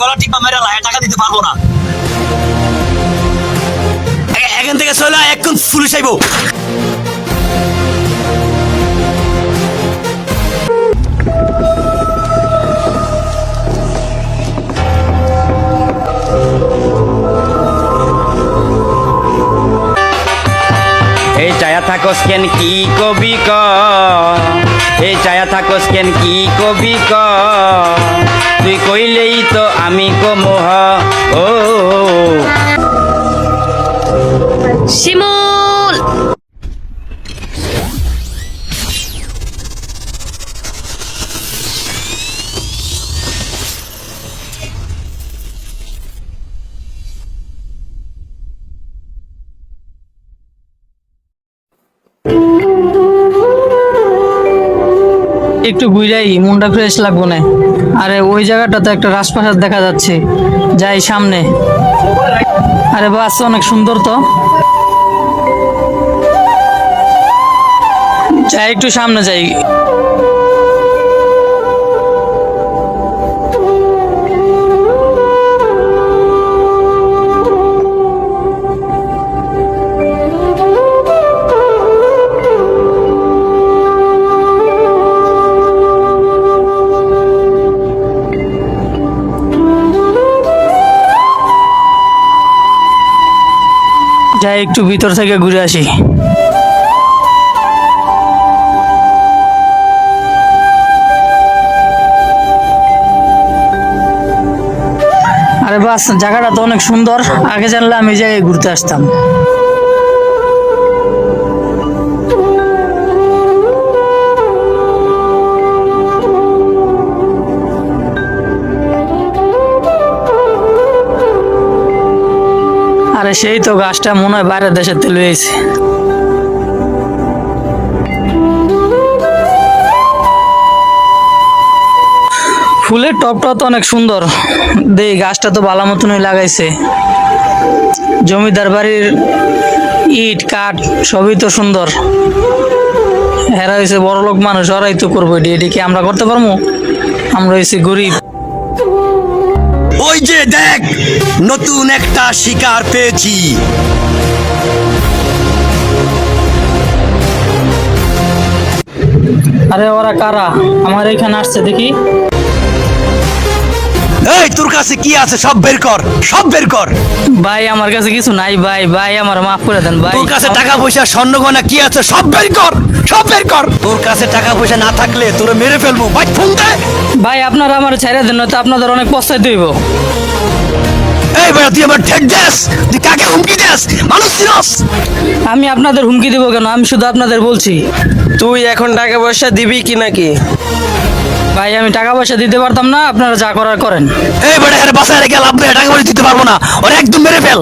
গলা টিপা মেরে লাই টাকা দিতে পারব না। এখান থেকে চলে এক্ষুন পুলিশ আইবো। এই চায়া থাকস কেন, কি কবি ক? এই চায়া থাকস কেন, কি কবি ক? তুই কইলেই তো আমি কমোহ। ও। শিমুল একটু ঘুরাই মনটা ফ্রেশ লাগবো না। আরে ওই জায়গাটাতে একটা রাজপ্রাসাদ দেখা যাচ্ছে, যাই সামনে। আরে বাস, অনেক সুন্দর তো। যাই, একটু সামনে যাই। যাই একটু ভিতর থেকে ঘুরে আসি। আরে বাস, জায়গাটা তো অনেক সুন্দর। আগে জানলে আমি এই জায়গায় ঘুরতে আসতাম। আরে সেই তো গাছটা মনে হয় বাইরের দেশের তেল হয়েছে ফুলের টপটা তো অনেক সুন্দর। দেই গাছটা তো ভালো মতনই লাগাইছে। জমিদার বাড়ির ইট, কাঠ, সবই তো সুন্দর। এরা হয়েছে বড় লোক মানুষ, ওরাই তো করব এটি এটি কি আমরা করতে পারব? আমরা হয়েছি গরিব। ওই যে দেখ নতুন একটা শিকার পেয়েছি। আরে ওরা কারা? আমার এখানে আসছে দেখি। এই তোর কাছে কি আছে? সব বের কর সব বের কর। ভাই আমার কাছে কিছু নাই ভাই ভাই আমার মাফ করে দেন ভাই। তোর কাছে টাকা পয়সা স্বর্ণ গয়না কি আছে? সব বের কর সব বের কর। তোর কাছে টাকা পয়সা না থাকলে তোরে মেরে ফেলব। ভাই ফোন দে। ভাই আপনারা আমার ছেড়ে দেন নয়তো আপনাদের অনেক পস্তায় দইব এই বেটা তুই আমার ঠেক দেস। তুই কাকে হুমকি দেস? মানুষ চিনস। আমি আপনাদের হুমকি দিব কেন? আমি শুধু আপনাদের বলছি। তুই এখন টাকা পয়সা দিবি কি নাকি? ভাই, আমি টাকা পয়সা দিতে পারতাম না, আপনারা যা করার করেন। এই বেটা বাসায় রেখে লাভ টাকা পয়সা দিতে পারব না। ওরে একদম মেরে ফেল।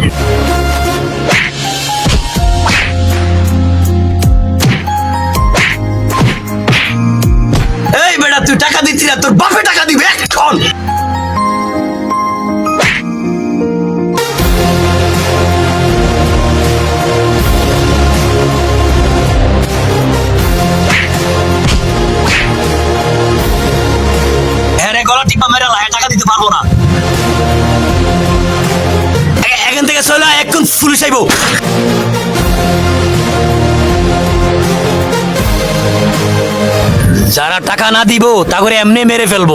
আইবো যারা টাকা না দিব, তা করে এমনি মেরে ফেলব।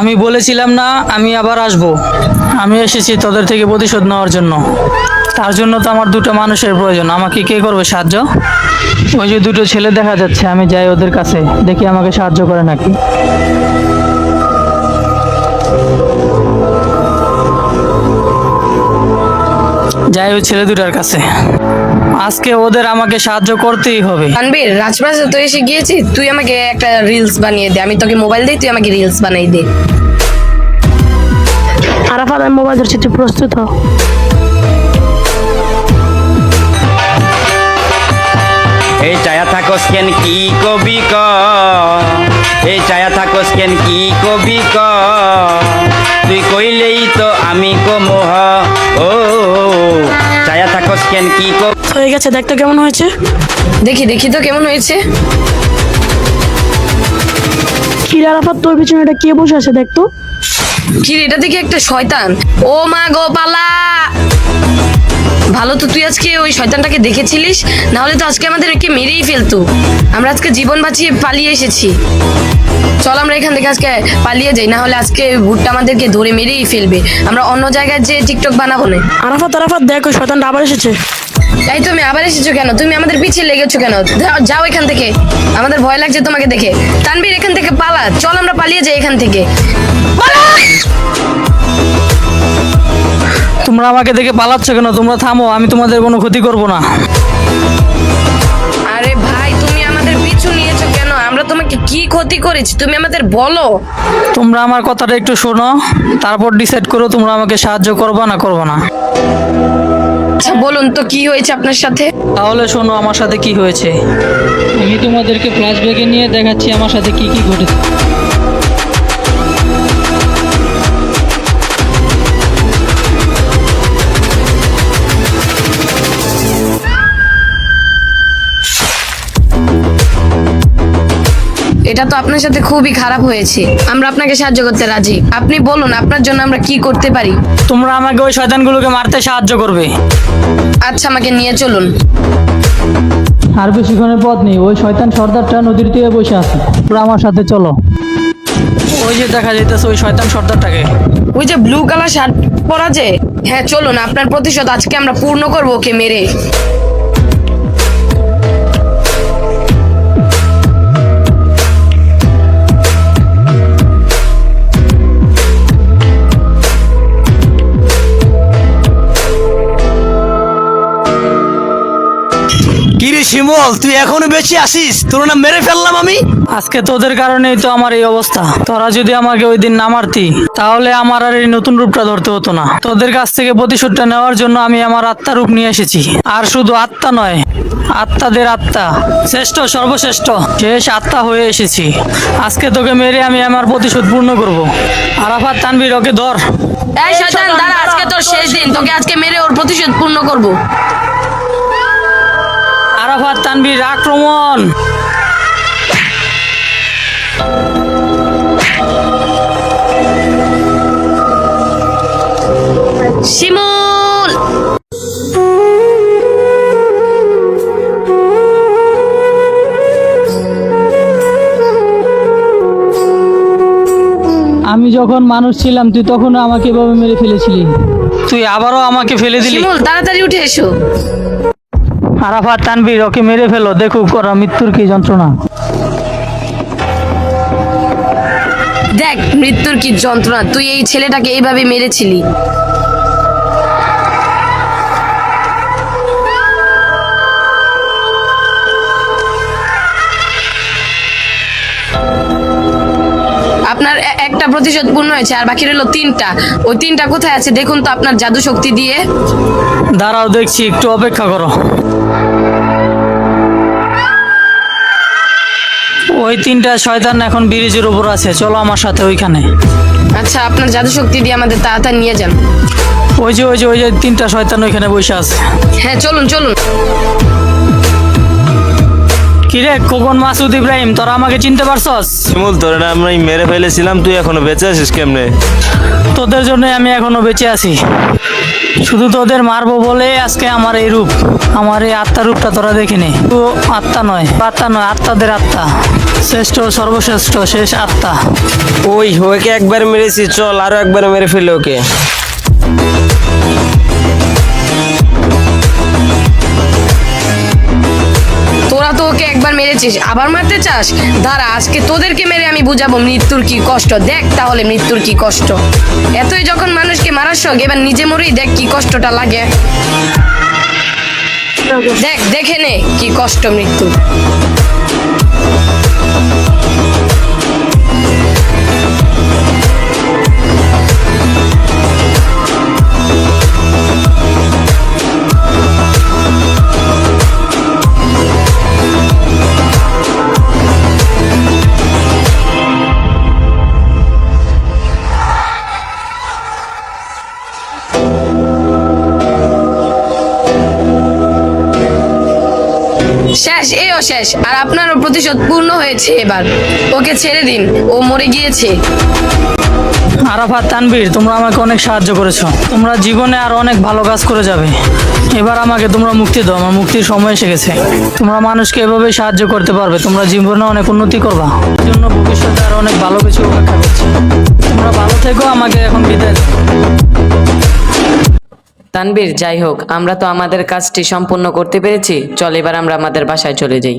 আমি বলেছিলাম না, আমি আবার আসব। আমি এসেছি তোদের থেকে প্রতিশোধ নেওয়ার জন্য। তার জন্য তো আমার দুটো মানুষের প্রয়োজন। আমাকে কে করবে সাহায্য? ওই যে দুটো ছেলে দেখা যাচ্ছে আমি যাই ওদের কাছে দেখি আমাকে সাহায্য করে নাকি। যাই ওই ছেলে দুটার কাছে। আজকে ওদের আমাকে সাহায্য করতেই হবে। আনবির রাজপ্রাসাদ তো এসে গিয়েছি তুই আমাকে একটা রিলস বানিয়ে দে। আমি তোকে মোবাইল দিই তুই আমাকে রিলস বানিয়ে দে। আরাফাত আমি মোবাইল ধরছি তুই প্রস্তুত হ। থাকস কেন কি কবি ক? এই চায়া থাকস কেন কি কবি ক? তুই কইলেই তো আমি কমোহ। ও চায়া থাকস কেন কি কবি হয়ে গেছে দেখতে কেমন হয়েছে। দেখি দেখি তো কেমন হয়েছে। কি রে আরাফাত তোর পিছনে এটা কে বসে আছে দেখতো কি রে, এটা দেখি একটা শয়তান। ও মা গো পালা ভালো তো তুই আজকে ওই শয়তানটাকে দেখেছিলিস? না হলে তো আজকে আমাদের একে মেরেই ফেলতো। আমরা আজকে জীবন বাঁচিয়ে পালিয়ে এসেছি। চল আমরা এখান থেকে আজকে পালিয়ে যাই না হলে আজকে ভুট্টা আমাদেরকে ধরে মেরেই ফেলবে। আমরা অন্য জায়গায় যে টিকটক বানাবো না। আরাফাত আরাফাত দেখো শয়তানটা আবার এসেছে। তাই তুমি আবার এসেছ কেন? তুমি আমাদের পিছিয়ে লেগেছো কেন? যাও- এখান থেকে। আমাদের ভয় লাগছে তোমাকে দেখে। তানবীর এখান থেকে পালা। চল আমরা পালিয়ে যাই এখান থেকে। পালা! তোমরা আমাকে দেখে পালাচ্ছ কেন? তোমরা থামো আমি তোমাদের কোনো ক্ষতি করব না। আরে ভাই তুমি আমাদের পিছু নিয়েছো কেন? আমরা তোমাকে কি ক্ষতি করেছি? তুমি আমাদের বলো। তোমরা আমার কথাটা একটু শোনো তারপর ডিসাইড করো তোমরা আমাকে সাহায্য করবা না করবা না। আচ্ছা বলুন তো কি হয়েছে আপনার সাথে? তাহলে শোনো আমার সাথে কি হয়েছে। আমি তোমাদেরকে ফ্ল্যাশব্যাকে নিয়ে দেখাচ্ছি আমার সাথে কি কি ঘটেছে। এটা তো আপনার সাথে খুবই খারাপ হয়েছে। আমরা আপনাকে সাহায্য করতে রাজি। আপনি বলুন আপনার জন্য আমরা কি করতে পারি? তোমরা আমাকে ওই শয়তানগুলোকে মারতে সাহায্য করবে। আচ্ছা আমাকে নিয়ে চলুন। আর বেশিক্ষণের পথ নেই। ওই শয়তান সর্দারটা নদীর তীরে বসে আছে। তোমরা আমার সাথে চলো। ওই যে দেখা যাইতেছে ওই শয়তান সর্দারটাকে। ওই যে ব্লু কালার শার্ট পরা যে? হ্যাঁ চলুন আপনার প্রতিশোধ আজকে আমরা পূর্ণ করব ওকে মেরে। শিমল তুই এখনও বেঁচে আসিস তোর না মেরে ফেললাম আমি। আজকে তোদের কারণেই তো আমার এই অবস্থা। তোরা যদি আমাকে ওই দিন না মারতি তাহলে আমার আর এই নতুন রূপটা ধরতে হতো না। তোদের কাছ থেকে প্রতিশোধটা নেওয়ার জন্য আমি আমার আত্মা রূপ নিয়ে এসেছি। আর শুধু আত্মা নয় আত্মাদের আত্মা। শ্রেষ্ঠ সর্বশ্রেষ্ঠ শেষ আত্মা হয়ে এসেছি। আজকে তোকে মেরে আমি আমার প্রতিশোধ পূর্ণ করব। আরাফাত তানভীর ওকে ধর। এই শয়তান দাঁড়া আজকে তোর শেষ দিন। তোকে আজকে মেরে ওর প্রতিশোধ পূর্ণ করব। আরাফাত তানভীর আক্রমণ। শিমুল। আমি যখন মানুষ ছিলাম তুই তখন আমাকে এভাবে মেরে ফেলেছিলি। তুই আবারও আমাকে ফেলে দিলি। শিমুল তাড়াতাড়ি উঠে এসো। আরাফাত তানভীর ওকে মেরে ফেলো। দেখুক ওরা মৃত্যুর কি যন্ত্রণা। দেখ মৃত্যুর কি যন্ত্রণা? তুই এই ছেলেটাকে এইভাবে মেরেছিলি। আপনার একটা প্রতিশোধ পূর্ণ হয়েছে আর বাকি রইল তিনটা। ওই তিনটা কোথায় আছে? দেখুন তো আপনার জাদু শক্তি দিয়ে। দাঁড়াও দেখছি একটু অপেক্ষা করো। ওই তিনটা শয়তান এখন ব্রিজের উপর আছে। চলো আমার সাথে ওইখানে। আচ্ছা আপনার জাদু শক্তি দিয়ে আমাদের তাড়াতাড়ি নিয়ে যান। ওই যে ওই যে ওই যে তিনটা শয়তান ওইখানে বসে আছে। হ্যাঁ চলুন চলুন। কিরে খোকন মাসুদ ইব্রাহিম তোরা আমাকে চিনতে পারছস? শিমুল তোর না আমরা মেরে ফেলেছিলাম তুই এখনও বেঁচে আছিস কেমনে? তোদের জন্য আমি এখনও বেঁচে আছি। শুধু তোদের মারবো বলে আজকে আমার এই রূপ আমার এই আত্মার রূপটা তোরা দেখিনি তো আত্মা নয় আত্মা নয় আত্মাদের আত্মা। শ্রেষ্ঠ সর্বশ্রেষ্ঠ শেষ আত্মা। ওই ওকে একবার মেরেছি চল আরও একবার মেরে ফেলে ওকে। একবার মেরেছিস, আবার মারতে চাস? দাঁড়া, আজকে তোদেরকে মেরে আমি বুঝাবো মৃত্যুর কি কষ্ট। দেখ তাহলে মৃত্যুর কি কষ্ট। এতই যখন মানুষকে মারার শখ, এবার নিজে মরেই দেখ কি কষ্টটা লাগে। দেখ, দেখে নে কি কষ্ট মৃত্যু শেষ এও শেষ। আর আপনারও প্রতিশোধ পূর্ণ হয়েছে এবার। ওকে ছেড়ে দিন, ও মরে গিয়েছে। আরাফাত তানবীর তোমরা আমাকে অনেক সাহায্য করেছ। তোমরা জীবনে আর অনেক ভালো কাজ করে যাবে। এবার আমাকে তোমরা মুক্তি দাও, আমার মুক্তির সময় এসে গেছে। তোমরা মানুষকে এভাবে সাহায্য করতে পারবে, তোমরা জীবনে অনেক উন্নতি করবা। জন্য ভবিষ্যতে আর অনেক ভালো কিছু অপেক্ষা করছে। তোমরা ভালো থেকো, আমাকে এখন বিদায় দাও। তানবীর যাই হোক, আমরা তো আমাদের কাজটি সম্পূর্ণ করতে পেরেছি। চল, এবার আমরা আমাদের বাসায় চলে যাই।